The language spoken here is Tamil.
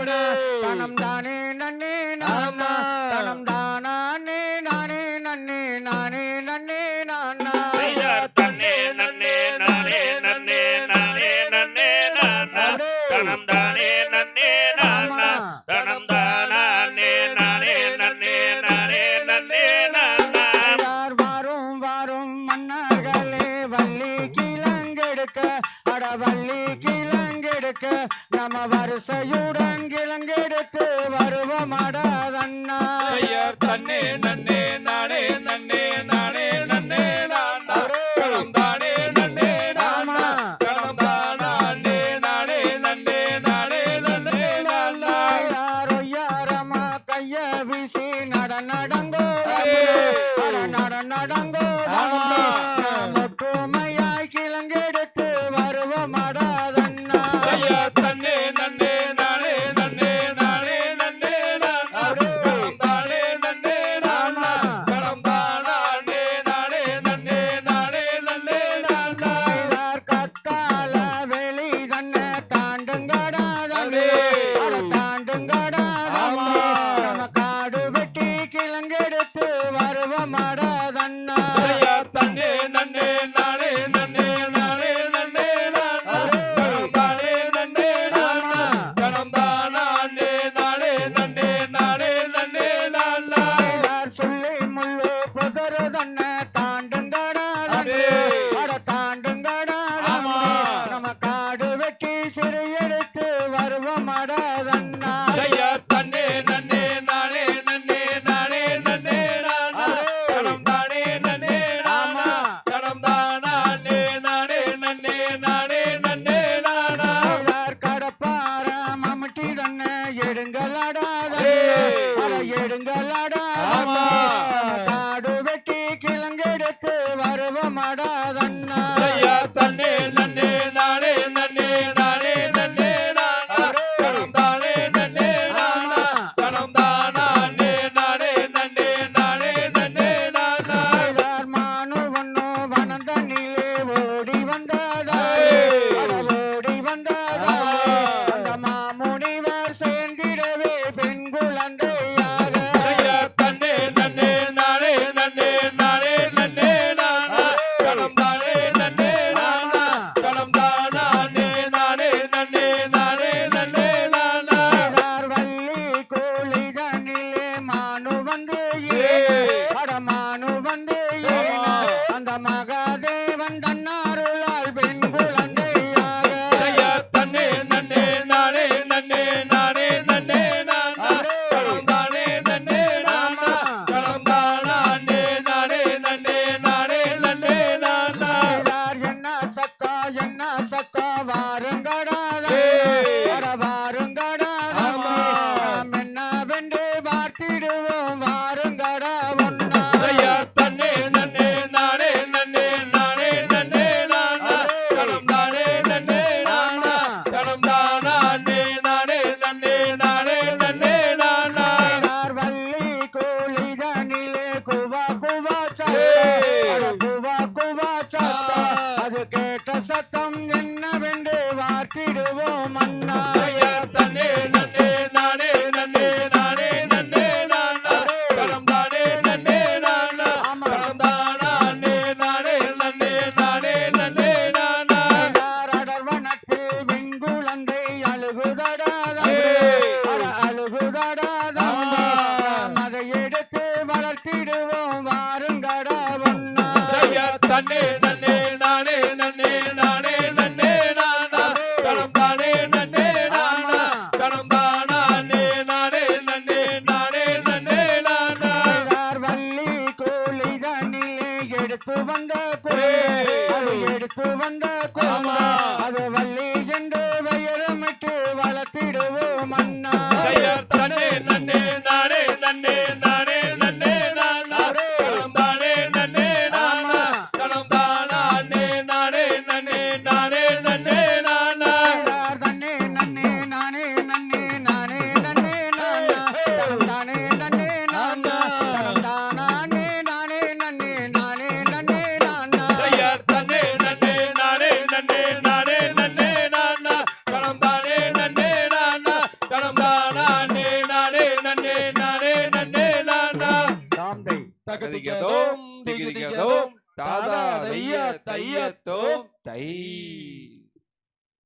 சாப்பிட தனம் தானே நன்னே நாமா நம்ம வரிசையுடன் கிழங்கெடுத்து வருவமடா தன்னா. ஐயர் தன்னே நன்னே நானே நன்னே நானே நன்னே நானா. களம் தானே நன்னே நானா. களம் தானா அண்ணே நானே நன்னே நானே நன்னே நானா. யாரோ யாரமா கைய வீசி நட நடங்கோ நட நடங்கோ கிழங்கெடுத்து வருவமடாதண்ணா நன்னே நன்னே நானே நன்னே நானே நன்னே நானா. கணம் தானே நன்னே நானா. கணம் தானே நானே நன்னே நானே நன்னே நானா. வள்ளி கோழிதானிலே எடுத்து வந்த கோழி. எடுத்து வந்த கோமா തകതികതോം തികതികതോം താതാ തയ്യ തയ്യത്തോം തൈ